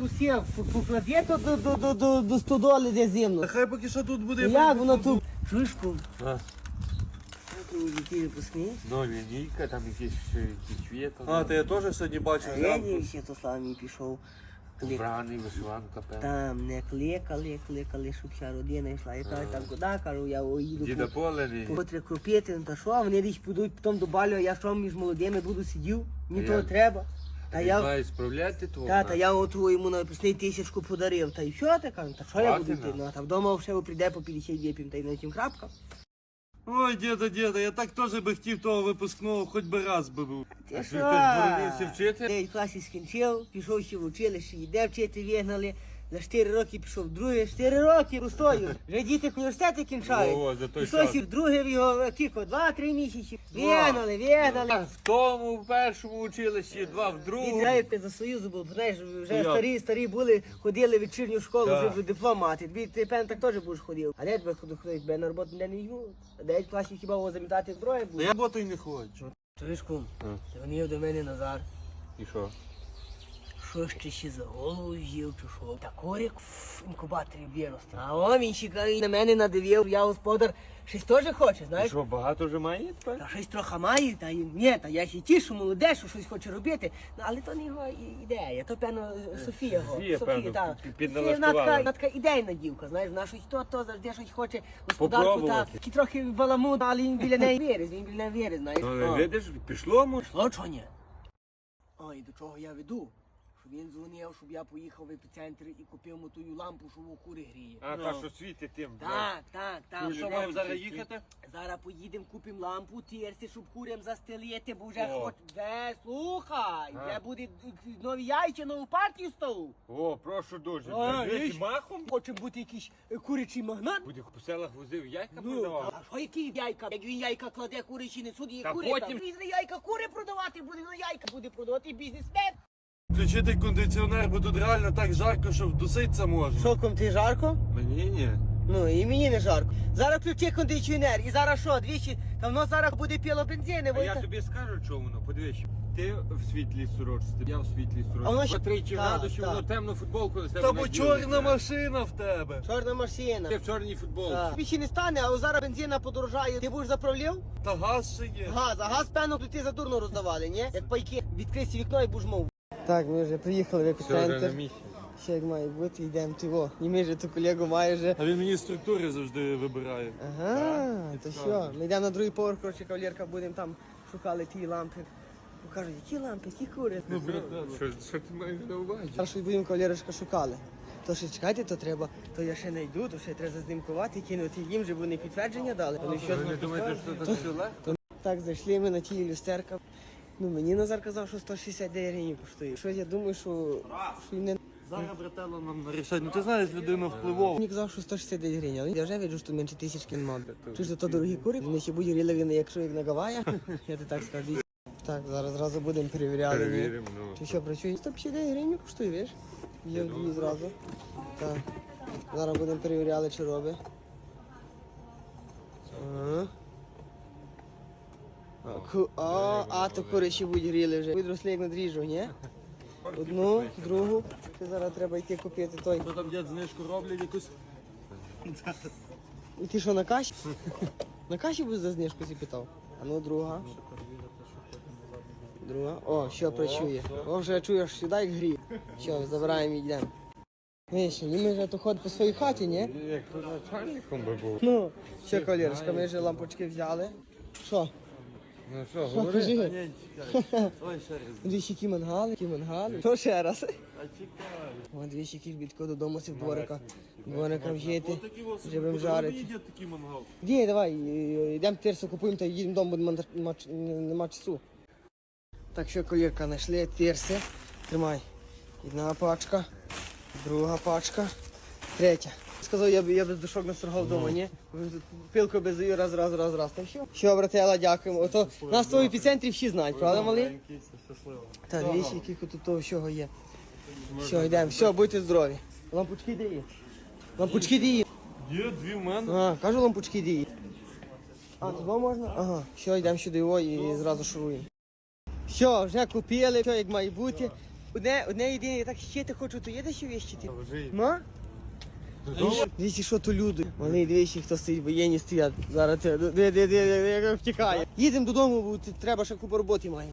трусів, покладе то до, до, до, до, до стодоли, де зимно. Хай поки що тут буде. Як воно тут? А. Випускні? Ну, лінійка, там якісь ще якісь. А, то я теж сьогодні бачив. А я ні, ще то самі пішов. Клик. Вишиванка, певно. Там не кликали, кликали, щоб вся родина йшла. Я кажу, там куди, кажу, я їду Діда по... поле не. Котре крупити, ну та що, вони десь підуть потім до балю, а я що між молодими буду сидів, мені того треба. Та я, маю справляти твого. та, та я оту йому на пісний тисячку подарив, та й що ти кажу, та що я буду йти, ну. а там вдома все прийде по 50 вип'єм, та й на тім крапка. Ой, діда, діда, я так теж би хотів того випускного, хоч би раз би був. Ти що? ти вчити? Я в класі скінчив, пішов ще в училище, йде вчити вигнали. За 4 роки пішов друге, 4 роки простою. Вже діти університети кінчають. О, за той Пішов час. друге в його кіко, 2-3 місяці. Вигнали, вигнали. В тому в першому училищі, два в Він другому. за Союзу був, знаєш, вже Я. старі, старі були, ходили в вечірню школу, Так. вже диплом мати. Тобі ти певно так теж будеш ходив. А де тебе ходив ходити? Тебе на роботу не візьму. А де в хіба його замітати зброю Та буде? я роботи не хочу. Кум? А. Дзвонив до мене Назар. І що? Що ще ще за голову взяв, чи що? Та корик в інкубаторі виросте. А он він ще на мене надивив, я господар, щось теж хоче, знаєш? що, багато вже має тепер? Та щось трохи має, та й ні, та я ще тішу, молоде, що щось хоче робити. Ну, але то не його і- ідея, то певно Софія його. Софія, певно, Софія, підналаштувала. Вона така, вона така ідейна дівка, знаєш, вона щось то, то завжди щось хоче господарку, та, Попробувати. такий трохи баламут, але він біля неї вірить, він біля неї вірить, знаєш. Ну, О. видиш, пішло му. Що чого ні? Ой, до чого я веду? Він дзвонив, щоб я поїхав в епіцентр і купив йому тую лампу, що в кури гріє. А, та що світить тим. Так, так, так. Що маємо зараз їхати? Зараз поїдемо, купимо лампу, тірси, щоб курям застелити, бо вже О. хоч вже слухай, А. вже буде нові яйця, нову партію став. О, прошу дуже. А, Дивись, їж. махом. Хоче бути якийсь е, курячий магнат. Буде по селах возив, яйка Ну, продавав. а що які яйка? Як він яйка кладе курячі, не суді Та кури. потім- там. Він яйка кури продавати буде, ну яйка буде продавати бізнесмен. Включити кондиціонер, бо тут реально так жарко, що вдуситися можна. Що, ком ти жарко? Мені ні. Ну і мені не жарко. Зараз включи кондиціонер і зараз що, двічі, та воно зараз буде піло бензини, А я тобі скажу, чому воно. Подивись. Ти в світлій сорочці, я в світлій А воно сорочці. ще- По тричі Так, градусів, так. воно темну футболку на себе Та бо наділи. чорна машина в тебе. Чорна машина. Ти в чорній футболці. Так. Тобі ще не стане, а зараз бензина подорожає. Ти будеш заправляв? Та газ ще є. Газ, а газ певно ти задурно роздавали, ні? Як пайки. Відкрийся вікно і будеш мов. Так, ми вже приїхали в вже. Ще як має бути, йдемо тиво. І ми вже ту колегу має вже. А він мені структури завжди вибирає. Ага, то що? Ми йдемо на другий поверх, коротше, кавалерка, будемо там шукали ті лампи. Кажуть, які лампи, які кури. Ну. Що, що ти маєш на увазі? Зараз щось будемо кавалерочка шукали. То ще чекайте, то треба, то я ще не йду, то ще треба зазнімкувати, кинути їм, вже вони підтвердження дали. Вони не думаєте, що це все легко? Так, зайшли ми на ті люстерка. Ну, мені Назар казав, що 169 гривень коштує. Щось я думаю, що, що не... Зараз братело нам нарішать. Ну ти знаєш, людина впливова. Мені казав, що 169 гривень, але я вже бачу, що менше тисячки нема. Чи ж то дорогі кури? Вони ще будуть рілові, якщо їх на Гаваях. Я ти так скажу. Так, зараз зразу будемо перевіряти. Перевіримо, ну. Чи що працює? 159 гривень коштує, віж? Є дві зразу. Так. Зараз будемо перевіряти, чи робить. Ага. А, ку- А, а, то кури ще будуть гріли вже. Відросли як надріжу, ні? Одну, другу. Це зараз треба йти купити той. Що там дід знижку роблять якусь. І ти що, на каші? На каші будеш за знижку запитав? А ну друга. Друга. О, що працює. О, вже чуєш сюди як грі. Що, забираємо і йдемо. Вище, і ми вже то ходимо по своїй хаті, ні? Як то начальником би був. Ну, що, кавалерочка, ми вже лампочки взяли. Що? Ну що, говори. Ні, чекай. Ой, ще раз. Мангали, які мангали. Що ще раз? А чекай. О, двічі які бідко додому си в дворика. Дворикам жити. Отакі. Вже будемо жарити. Їдять такий мангал. Ді, давай, е, йдемо тирсу купуємо та їдемо додому, бо нема, нема, нема часу. Так що, колірка, знайшли тирси. Тримай. Одна пачка, друга пачка, третя. Сказав, я, б- я без душок настрогав вдома, ні? Пилку без її раз, раз, раз, раз. Та що? Що, братела, дякуємо. Ото нас в епіцентрі всі знають, правда, щасливо. Та дивіться, яких тут того всього є. Все, йдемо. Все, будьте здорові. Лампочки дії. Лампочки дії. Є дві в мене. А, кажу лампочки дії. А, туди можна? Ага, все, йдемо сюди о, і зразу шуруємо. Все, вже купили, все як має бути. Одне, одне єдине, я так щити хочу, то є де ще вищити? Положи. Ма? Дивіться, що то люди. Вони дивіться, хто стоїть, воєнні стоять. Зараз де, де, втікає. Їдемо додому, бо треба ще купу роботи має.